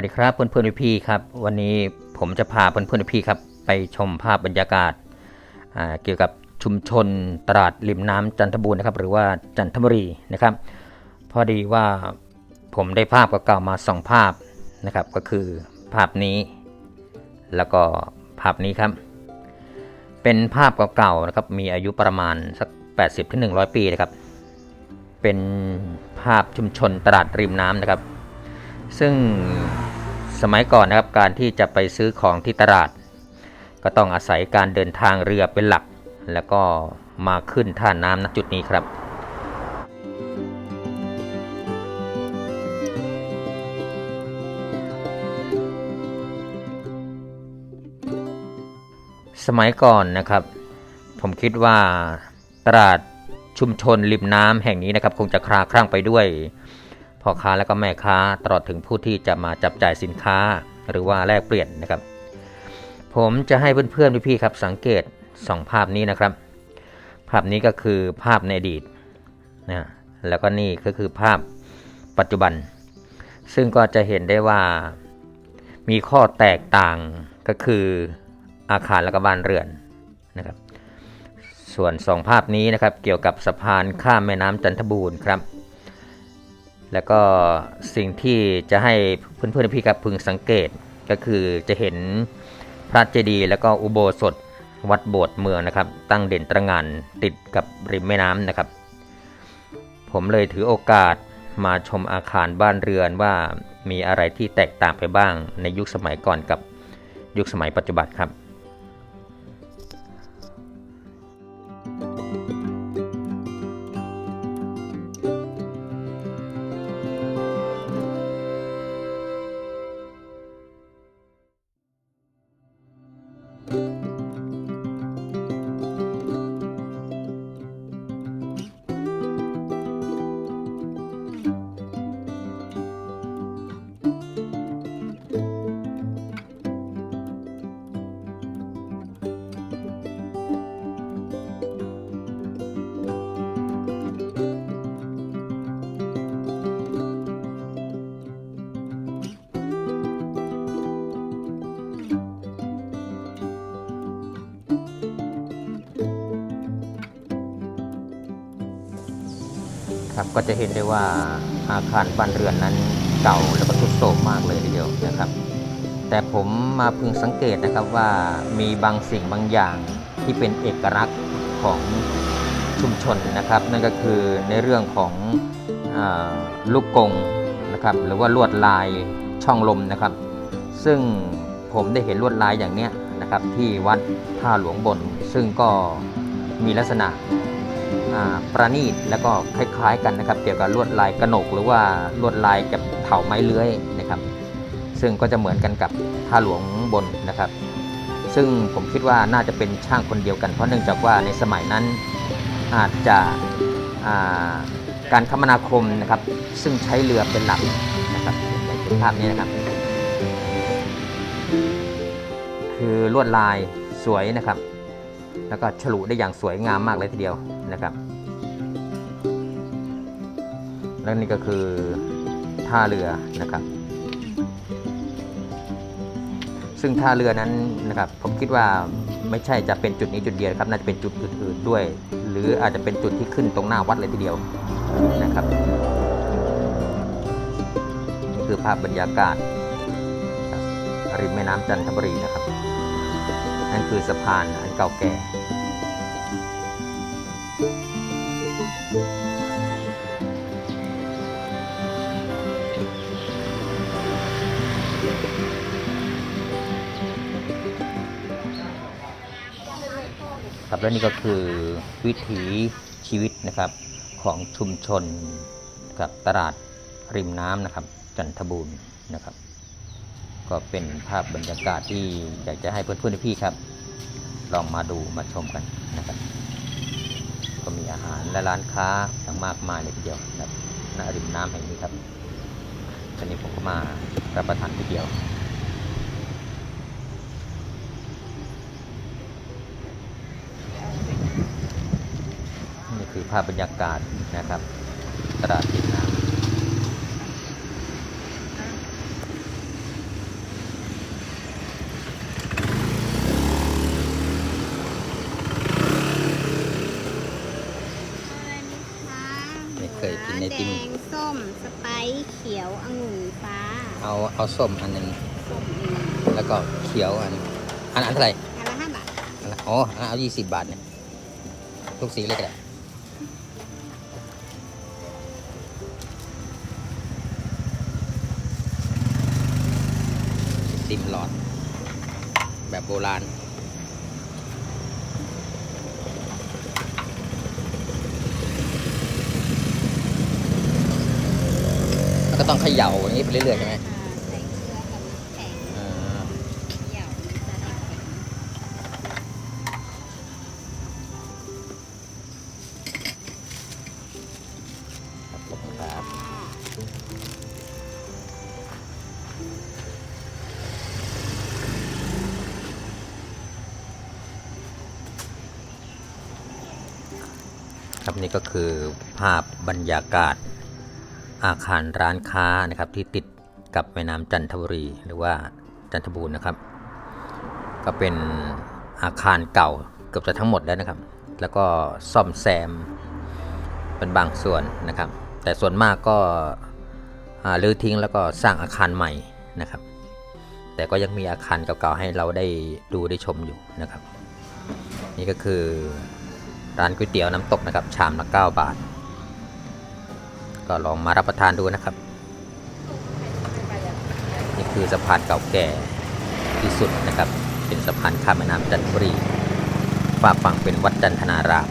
สวัสดีครับเพื่อนเพื่อนๆพี่ๆครับ วันนี้ผมจะพาเพื่อนเพื่อนๆพี่ๆครับ ไปชมภาพบรรยากาศเกี่ยวกับชุมชนตลาดริมน้ำจันทบูรณ์นะครับ หรือว่าจันทบุรีนะครับ พอดีว่าผมได้ภาพเก่าๆมาสองภาพนะครับ ก็คือภาพนี้ แล้วก็ภาพนี้ครับ เป็นภาพเก่าๆนะครับ มีอายุประมาณสัก 80-100ปีนะครับ เป็นภาพชุมชนตลาดริมน้ำนะครับซึ่ง สมัยก่อนนะครับการที่จะไปซื้อของที่ตลาด ก็ต้องอาศัยการเดินทางเรือเป็นหลัก แล้วก็มาขึ้นท่าน้ำณจุดนี้ครับสมัยก่อนนะครับ ผมคิดว่าตลาดชุมชนริมน้ำแห่งนี้นะครับ คงจะคลาคลั่งไปด้วย พ่อค้าและก็แม่ค้าตลอดถึงผู้ที่จะมาจับจ่ายสินค้าหรือว่าแลกเปลี่ยนนะครับ ผมจะให้เพื่อนๆพี่ๆครับสังเกตสองภาพนี้นะครับ ภาพนี้ก็คือภาพในอดีตนะแล้วก็นี่ก็คือภาพปัจจุบัน ซึ่งก็จะเห็นได้ว่ามีข้อแตกต่างก็คืออาคารและก็บ้านเรือนนะครับ ส่วนสองภาพนี้นะครับเกี่ยวกับสะพานข้ามแม่น้ำจันทบูรณ์ครับ แล้วก็สิ่งที่จะให้เพื่อนๆพี่ครับพึงสังเกตก็คือจะเห็นพระเจดีย์แล้วก็อุโบสถวัดโบสถ์เมืองนะครับ ตั้งเด่นตระงานติดกับริมแม่น้ำนะครับ ผมเลยถือโอกาสมาชมอาคารบ้านเรือนว่ามีอะไรที่แตกต่างไปบ้างในยุคสมัยก่อนกับยุคสมัยปัจจุบันครับ ครับ ก็จะเห็นได้ว่าอาคารบ้านเรือนนั้นเก่าแล้วก็ทรุดโทรมมากเลยทีเดียวนะครับ แต่ผมมาพึงสังเกตนะครับว่ามีบางสิ่งบางอย่างที่เป็นเอกลักษณ์ของชุมชนนะครับ นั่นก็คือในเรื่องของอลูกกงนะครับหรือว่าลวดลายช่องลมนะครับ ซึ่งผมได้เห็นลวดลายอย่างเนี้ยนะครับที่วัดท่าหลวงบน ซึ่งก็มีลักษณะ ประณีตแล้วก็คล้าย ๆ กันนะครับ เกี่ยวกับลวดลายกระหนก หรือว่าลวดลายกับเถาไม้เลื้อยนะครับ ซึ่งก็จะเหมือนกันกับท่าหลวงบนนะครับ ซึ่งผมคิดว่าน่าจะเป็นช่างคนเดียวกันเพราะเนื่องจากว่าในสมัยนั้นอาจจะาการคมนาคมนะครับ ซึ่งใช้เรือเป็นหลักนะครับอย่างเช่นภาพนี้นะครับ คือลวดลายสวยนะครับ แล้วก็ฉลุได้อย่างสวยงามมากเลยทีเดียวนะครับ แล้วนี่ก็คือท่าเรือนะครับ ซึ่งท่าเรือนั้นนะครับ ผมคิดว่าไม่ใช่จะเป็นจุดนี้จุดเดียวครับ น่าจะเป็นจุดอื่นๆด้วย หรืออาจจะเป็นจุดที่ขึ้นตรงหน้าวัดเลยทีเดียวนะครับนี่คือภาพบรรยากาศริมแม่น้ำจันทบุรีนะครับนั่นคือสะพานอันเก่าแก่ และนี่ก็คือวิถีชีวิตนะครับของชุมชนกับตลาดริมน้ำนะครับ จันทบูรณ์นะครับ ก็เป็นภาพบรรยากาศที่อยากจะให้เพื่อนๆพี่ครับ ลองมาดูมาชมกันนะครับ ก็มีอาหารและร้านค้าอย่างมากมายเลยทีเดียวนะครับณริมน้ำแห่งนี้ครับตอนนี้ผมก็มารับประทานทีเดียว คือภาพบรรยากาศนะครับตลาดติดน้ำเคยกินไอติมแดงส้ม สไปซ์เขียวองุ่นฟ้า เอาเอาส้มอันหนึ่งแล้วก็เขียวอัน อันอันเท่าไหร่อันละห้าบาทอ๋ออันเอายี่สิบบาทเนี่ยทุกสีเลยก็ได้ ติมหลอด แบบโบราณแล้วก็ต้องเขย่าอย่างนี้ไปเรื่อยๆใช่ไหม ครับนี่ก็คือภาพบรรยากาศอาคารร้านค้านะครับที่ติดกับแม่น้ำจันทบุรีหรือว่าจันทบูรณ์นะครับ ก็เป็นอาคารเก่าเกือบจะทั้งหมดแล้วนะครับ แล้วก็ซ่อมแซมเป็นบางส่วนนะครับ แต่ส่วนมากก็รื้อทิ้งแล้วก็สร้างอาคารใหม่นะครับ แต่ก็ยังมีอาคารเก่าๆให้เราได้ดูได้ชมอยู่นะครับ นี่ก็คือ ร้านก๋วยเตี๋ยวน้ำตกนะครับ ชามละ 9 บาท ก็ลองมารับประทานดูนะครับ นี่คือสะพานเก่าแก่ที่สุดนะครับ เป็นสะพานข้ามแม่น้ำจันทบุรีฝากฝั่งเป็นวัดจันทนาราม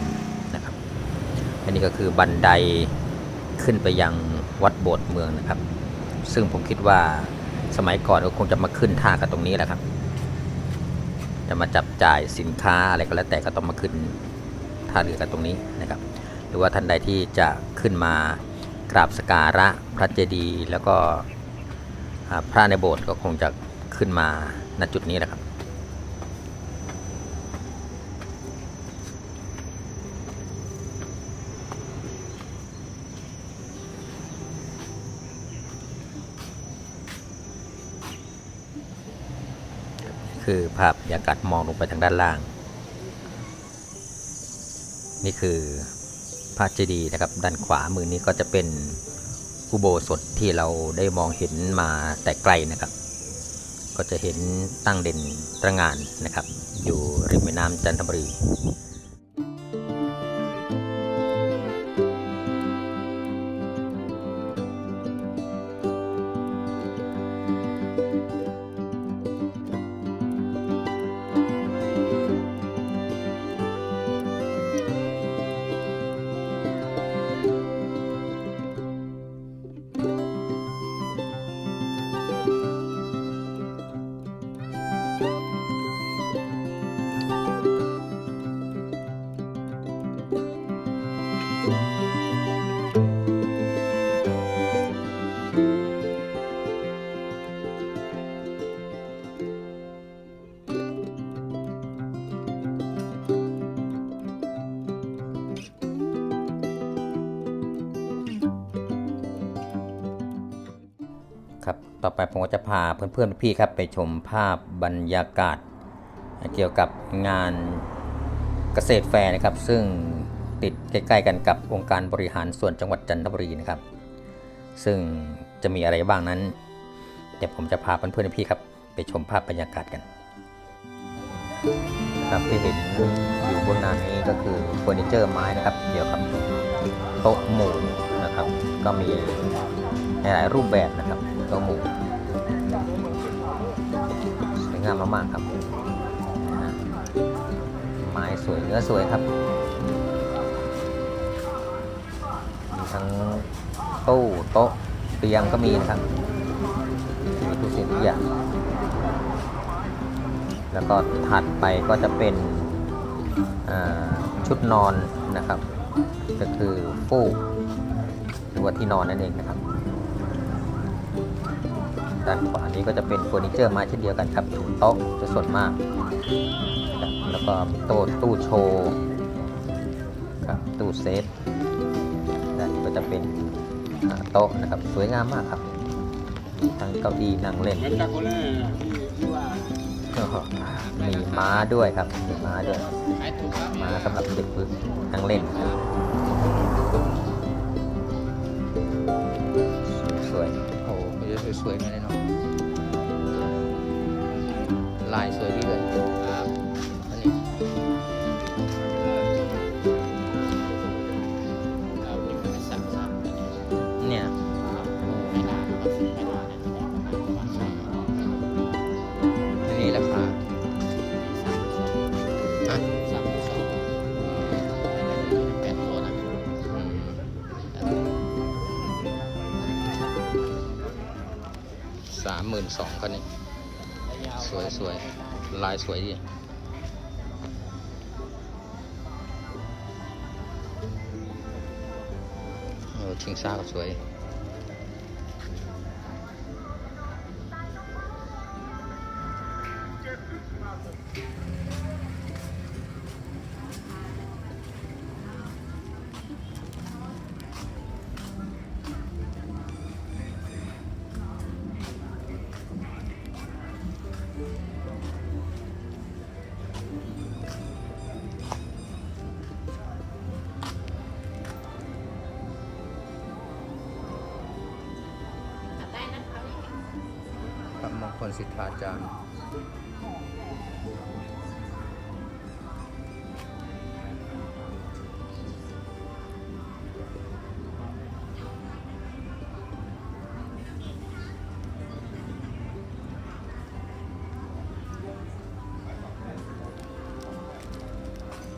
นะครับ อันนี้ก็คือบันไดขึ้นไปยังวัดโบสถ์เมืองนะครับ ซึ่งผมคิดว่าสมัยก่อนก็คงจะมาขึ้นท่ากันตรงนี้แหละครับ จะมาจับจ่ายสินค้าอะไรก็แล้วแต่ก็ต้องมาขึ้น ท่าเรือกันตรงนี้นะครับ หรือว่าท่านใดที่จะขึ้นมากราบสการะพระเจดีย์แล้วก็พระในโบสถ์ก็คงจะขึ้นมาณจุดนี้แหละครับ คือภาพบรรยากาศมองลงไปทางด้านล่าง นี่คือพระเจดีย์นะครับ ด้านขวามือนี้ก็จะเป็นอุโบสถที่เราได้มองเห็นมาแต่ไกลนะครับ ก็จะเห็นตั้งเด่นตระหงานนะครับ อยู่ริมแม่น้ำจันทบุรี ไปผมก็จะพาเพื่อนๆพี่ครับไปชมภาพบรรยากาศ เกี่ยวกับงานเกษตรแฟร์นะครับ ซึ่งติดใกล้ๆกันกับองค์การบริหารส่วนจังหวัดจันทบุรีนะครับ ซึ่งจะมีอะไรบ้างนั้นเดี๋ยวผมจะพาเพื่อนๆพี่ครับไปชมภาพบรรยากาศกันครับที่เห็นอยู่บนน้านี้ก็คือเฟอร์นิเจอร์ไม้นะครับเกี่ยวกับโต๊ะหมู่นะครับ ก็มีหลายรูปแบบนะครับโต๊ะหมู่ วยงามมากๆครับ ไม้สวยเนื้อสวยครับมีทั้งตู้โต๊ะเตียงก็มีนะครับมีทุกสิ่งทุกอย่างแล้วก็ถัดไปก็จะเป็นชุดนอนนะครับ ก็คือฟูกหรือว่าที่นอนนั่นเองนะครับ ด้านขวานี้ก็จะเป็นเฟอร์นิเจอร์ไมาเช่นเดียวกันครับโต๊ะจะสดมากครับแล้วก็มีโต๊ะตู้โชว์ครับตู้เซฟด้านนี้ก็จะเป็นโต๊ะนะครับสวยงามมากครับทั้งเก้าอี้นั่งเล่นมีม้าด้วยครับมีม้าด้วยม้าสำหรับเด็กฝึกนั่งเล่น สวยมาเลยเนาะลายสวยดีเลย สามหมื่นสองคันนี้ สวยสวยลายสวยดีเออชิงซ่าก็สวย พระมงคลสิทธาจารย์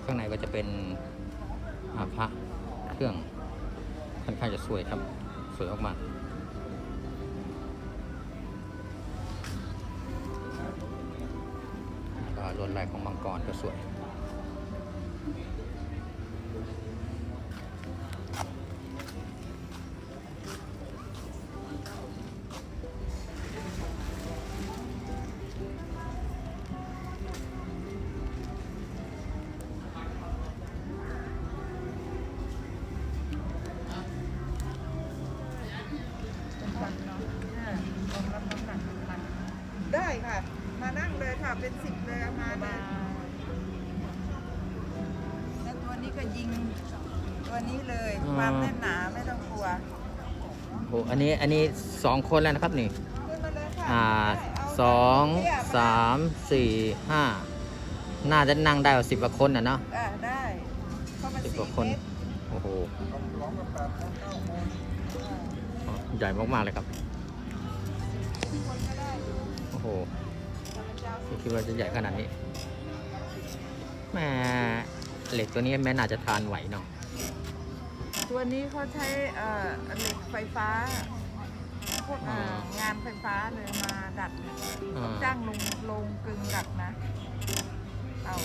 ข้างในก็จะเป็นอาพระเครื่องค่อนข้างจะสวยครับ สวยมากๆก็ ลวดลายของมังกรก็สวย อ๋อความแน่นหนาไม่ต้องกลัวโอ้อันนี้อันนี้สองคนแล้วนะครับนี่ ขึ้นมาเลยค่ะอ่าได้เาสองเตี้ยสามสี่ห้าน่าจะนั่งได้สิบกว่าคนนะเนาะ อ่าได้เข้ามาสิบสี่กว่าคนเมตรโอ้โหอ๋อใหญ่มากๆเลยครับคนก็ได้อยู่โอ้โหแต่มันจะเอาไม่คิดว่าจะใหญ่ขนาดนี้แหม่เหล็กตัวนี้แม่น่าจะทานไหวเนาะ ตัวนี้เขาใช้เอ่อเหล็กไฟฟ้า พวกเอ่องานไฟฟ้าเลยมาดัดอ่าจ้างลงลงกึ่งดัดนะ เอา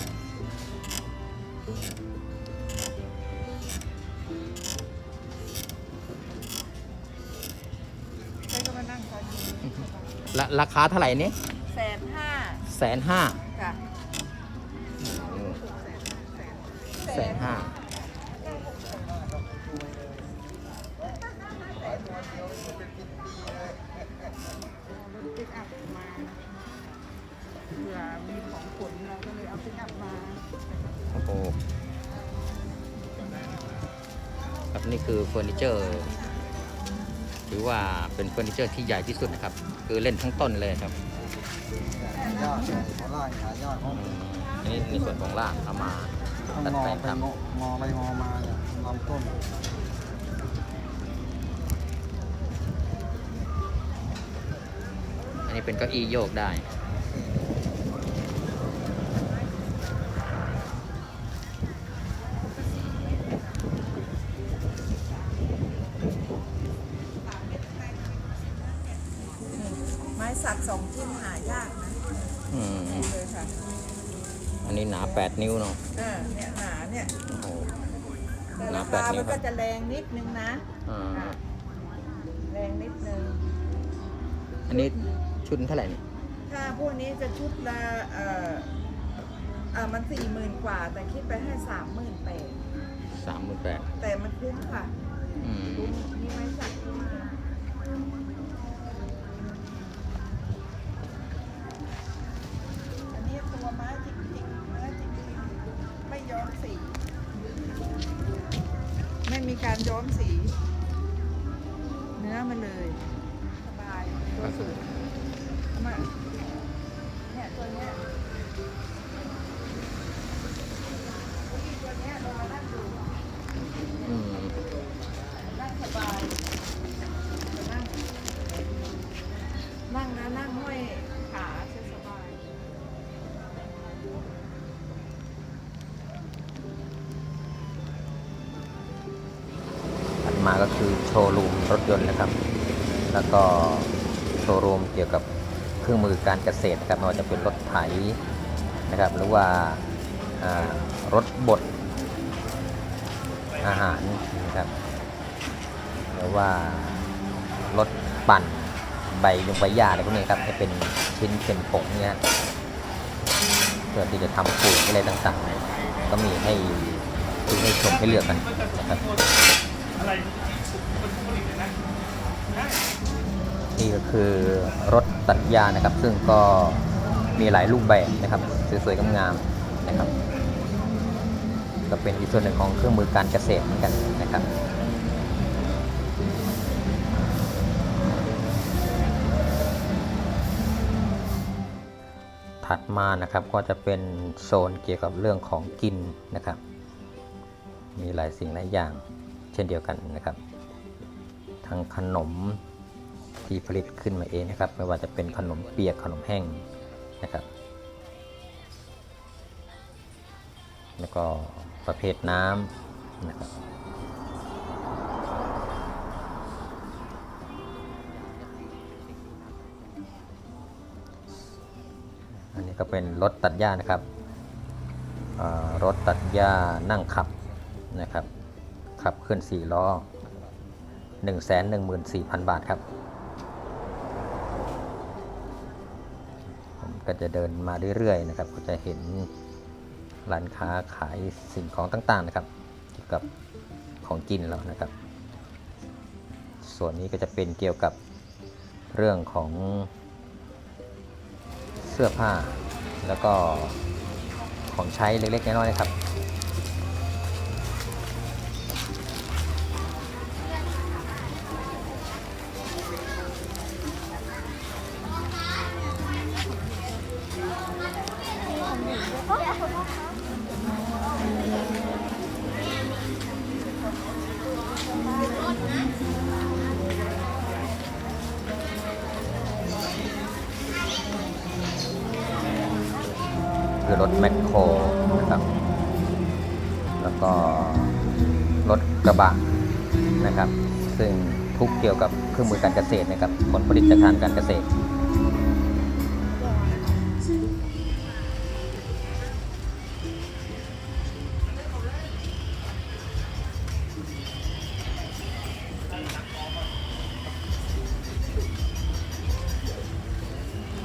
ใช้ก็มานั่งคอยดูละราคาเท่าไหร่นี่แสนห้าแสนห้าค่ะแสนห้า ครับนี่คือเฟอร์นิเจอร์ถือว่าเป็นเฟอร์นิเจอร์ที่ใหญ่ที่สุดนะครับ คือเล่นทั้งต้นเลยครับยอดเลยเขาไล่หายอดอืมอันนี้ในส่วนของล่างเอามาต้องตัดงอแต่งไปครับงองอไปงอมาเนี่ยลำต้นอันนี้เป็นเก้าอี้โยกได้ นี้หนา8นิ้วเนาะเออเนี่ยหนาเนี่ยโอ้โห แต่หนาราแปดคานิ้มัวนครัก็บจะแรงนิดนึงนะอ่าค่ะแรงนิดนึง อันนี้ชุดเท่าไหร่นี่ถ้าพวกนี้จะชุดละเอ่อเอ่อมันสี่หมื่นกว่า แต่คิดไปให้สามหมื่นแปดสามหมื่นแปดแต่มันคุ้มค่ะอืม คุ้มนี่ไม้สักคุ้มเย้อมสี เนื้อมันเลยสบายเลย มาก็คือโชว์รูมรถยนต์นะครับ แล้วก็โชว์รูมเกี่ยวกับเครื่องมือการเกษตรนะครับไม่ว่าจะเป็นรถไถนะครับ หรือว่าอ่ารถบดอาหารนะครับหรือว่ารถปั่นใบยงใบหญ้าอะไรพวกนี้ครับให้เป็นชิ้นเป็นผงเนี่ยเพื่อที่จะทำปุ๋ยอะไรต่างๆ ก็มีให้ให้ชมให้เลือกกันนะครับ นี่ก็คือรถตัดหญ้านะครับ ซึ่งก็มีหลายรูปแบบนะครับสวยๆงามๆนะครับ ก็เป็นอีกส่วนหนึ่งของเครื่องมือการเกษตรเหมือนกันนะครับถัดมานะครับก็จะเป็นโซนเกี่ยวกับเรื่องของกินนะครับ มีหลายสิ่งหลายอย่าง ช่นเดียวกันนะครับทั้งขนมที่ผลิตขึ้นมาเองนะครับ ไม่ว่าจะเป็นขนมเปียกขนมแห้งนะครับ แล้วก็ประเภทน้ำนะครับอันนี้ก็เป็นรถตัดหญ้านะครับรถตัดหญ้านั่งขับนะครับ ขับเคลื่อน4ล้อ 114,000 บาทครับ ผมก็จะเดินมาเรื่อยๆนะครับ ก็จะเห็นร้านค้าขายสิ่งของต่างๆนะครับเกี่ยวกับของกินแล้วนะครับ ส่วนนี้ก็จะเป็นเกี่ยวกับเรื่องของเสื้อผ้าแล้วก็ของใช้เล็กๆน้อยๆนะครับ ถแมคโครนะครับ แล้วก็รถกระบะนะครับ ซึ่งทุกเกี่ยวกับเครื่องมือการเกษตรนะครับผลผลิตจากทางการเกษตร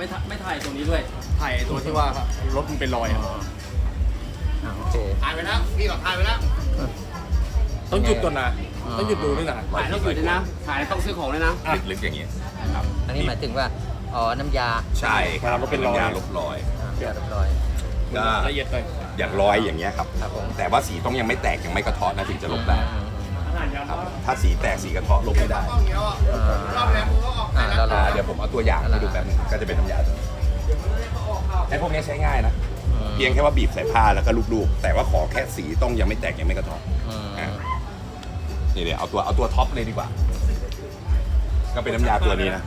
ไม่ถ่ายไม่ถ่ายตรงนี้ด้วยถ่ายไอ้ตัวที่ว่ารถมันเป็นรอยอะอ่าโอเค ถ่ายไปแล้วพี่ก็ถ่ายไปแล้วต้องหยุดก่อนนะอ๋อ ต้องหยุดดูด้วยนะถ่ายต้องหยุดด้วยนะถ่ายต้องซื้อของเลยนะ ลึกๆอย่างเงี้ยครับอันนี้หมายถึงว่า อ๋อ น้ำยาใช่คครัรับบรถเป็นรอย ยาลบรอย อ่าเรียบร้อยก็ละเอียดหน่อย อย่างรอยอย่างเงี้ยครับ ครับผม แต่ว่าสีต้องยังไม่แตกยังไม่กระเทาะนะถึงจะลบได้อืมครับ ถ้าสีแตกสีกระเทาะลบไม่ได้อืมอ่าเราลออ่างเดี๋ยวผมเอาตัวอย่างให้ดูแป๊บนึงก็จะเป็นน้ำยาตัวนี้ไอ้พวกนี้ใช้ง่ายนะอืมเพียงแค่ว่าบีบใส่ผ้าแล้วก็ลูบๆแต่ว่าขอแค่สีต้องยังไม่แตกยังไม่กระเทาะอืมอ่านี่เดี๋ยวเอาตัวเอาตัวท็อปเลยดีกว่า ก็เป็นน้ำยาตัวนี้นะ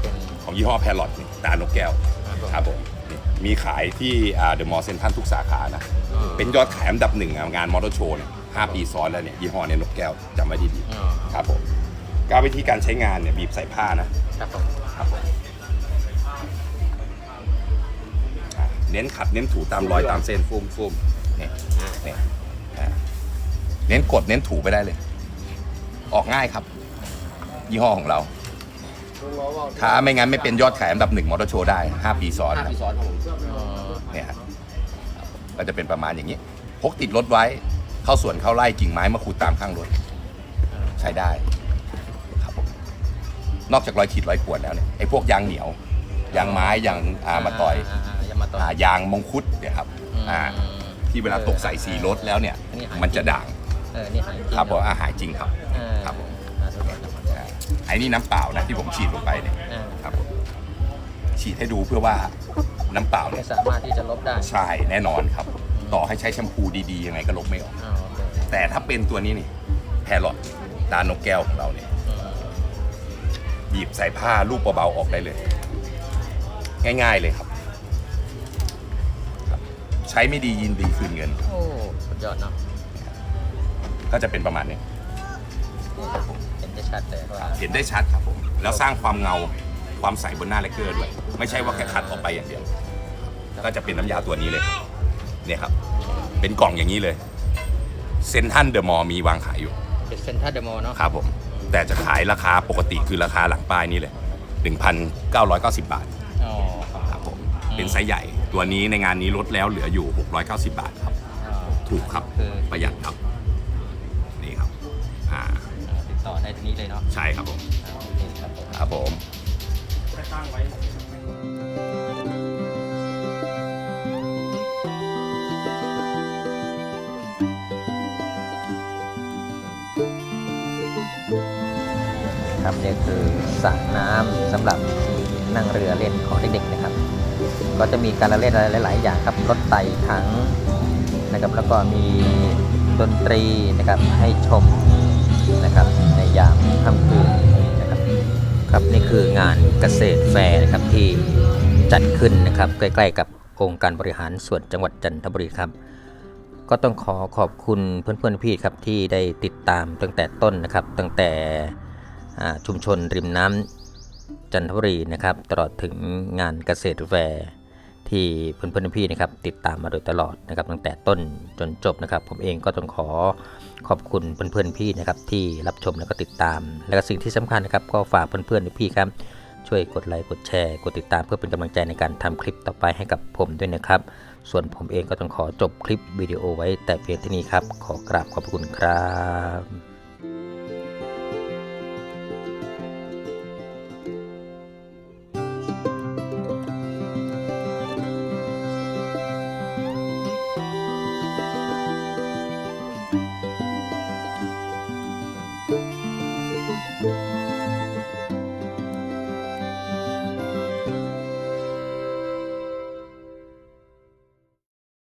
เป็นของยี่ห้อแพรลอตนี่ตานกแก้วครับผมครับผมนี่มีขายที่เดอะมอลล์เซ็นทรัลทุกสาขานะอืมเป็นยอดขายอันดับหนึ่งอะงานมอเตอร์โชว์เนี่ย ห้าปีซ้อนแล้วเนี่ยยี่ห้อเนี่ยนกแก้วจำไว้ดีอ๋อๆครับผมการวิธีการใช้งานเนี่ยบีบใส่ผ้านะครับผมครับผมอะเน้นขัดเน้นถูตามรอยตามเส้นฟูมฟูมเนี่ยเนี่ยอะเน้นกดเน้นถูไปได้เลย ออกง่ายครับ ยี่ห้อของเรา ถ้าไม่งั้นไม่เป็นยอดขายอันดับหนึ่งมอเตอร์โชว์ได้ห้าปีซ้อนห้าครับ ปีซ้อนครับผมอ๋อเนี่ยครับก็จะเป็นประมาณอย่างนี้ พกติดรถไว้ เข้าสวนเข้าไร่กิ่งไม้มาขูดตามข้างรถใช้ได้ครับผมนอกจากรอยขีดรอยข่วนแล้วเนี่ยไอ้พวกยางเหนียวยางไม้ยางอามาต่อยยางมาต่อยอ่ายางมงคุดเนี่ยครับอ่าที่เวลาตกใส่สีรถแล้วเนี่ย อันนี้หายมันจะด่างเออนี่หายจริงครับผมอาหารจริงครับเออครับผมน่าสนใจครับอ่าไอ้นี่น้ำเปล่านะที่ผมฉีดลงไปเนี่ยเออครับผมฉีดให้ดูเพื่อว่าน้ำเปล่าไม่เนี่ยสามารถที่จะลบได้ ใช่แน่นอนครับ ต่อให้ใช้แชมพูดีๆยังไงก็ลบไม่ออกอ๋อโอเคแต่ถ้าเป็นตัวนี้นี่แพรลอตตานกแก้วของเราเนี่ยอืมหยิบใส่ผ้าลูกเบาๆออกได้เลย ง่าย ๆเลยครับครับ ใช้ไม่ดียินดีคืนเงิน โอ้สุดยอดเนาะก็จะเป็นประมาณนี้เห็นได้ชัดเลยว่าเห็นได้ชัดครับผมแล้วสร้างความเงาความใสบนหน้าเลกเกอร์ด้วย ไม่ใช่ว่าแค่ขัดออกไปอย่างเดียว ก็จะเป็นน้ำยาตัวนี้เลยครับ เนี่ยครับ เป็นกล่องอย่างนี้เลยเซนทันเดอะมอลมีวางขายอยู่เป็นเซนทัลเดโมเนาะครับผม แต่จะขายราคาปกติคือราคาหลังป้ายนี่เลย 1,990 บาทอ๋อครับครับผมเป็นไซส์ใหญ่ ตัวนี้ในงานนี้ลดแล้วเหลืออยู่ 690 บาทครับอ๋อถูกครับคือ ประหยัดครับ นี่ครับอ่าอ่าติดต่อได้ที่นี้เลยเนาะใช่ครับผม อ่าโอเคครับผม ครับผม ครับนี่คือสระน้ำสำหรับนั่งเรือเล่นของเด็กๆนะครับ ก็จะมีการละเล่นอะไรหลาย ๆ อย่างครับรถไต่ถังนะครับ แล้วก็มีดนตรีนะครับให้ชมนะครับในยามค่ำคืนนะครับครับนี่คืองานเกษตรแฟร์นะครับที่จัดขึ้นนะครับใกล้ ๆ กับองค์การบริหารส่วนจังหวัดจันทบุรีครับ ก็ต้องขอขอบคุณเพื่อนๆพี่ครับที่ได้ติดตามตั้งแต่ต้นนะครับ ตั้งแต่ ชุมชนริมน้ำจันทบุรีนะครับ ตลอดถึงงานเกษตรแฟร์ที่เพื่อนๆพี่นะครับติดตามมาโดยตลอดนะครับตั้งแต่ต้นจนจบนะครับ ผมเองก็ต้องขอขอบคุณเพื่อนๆพี่นะครับที่รับชมแล้วก็ติดตาม และก็สิ่งที่สำคัญนะครับ ก็ฝากเพื่อนๆพี่ครับช่วยกดไลค์กดแชร์กดติดตามเพื่อเป็นกำลังใจในการทำคลิปต่อไปให้กับผมด้วยนะครับ ส่วนผมเองก็ต้องขอจบคลิปวิดีโอไว้แต่เพียงเท่านี้ครับ ขอกราบขอบคุณครับ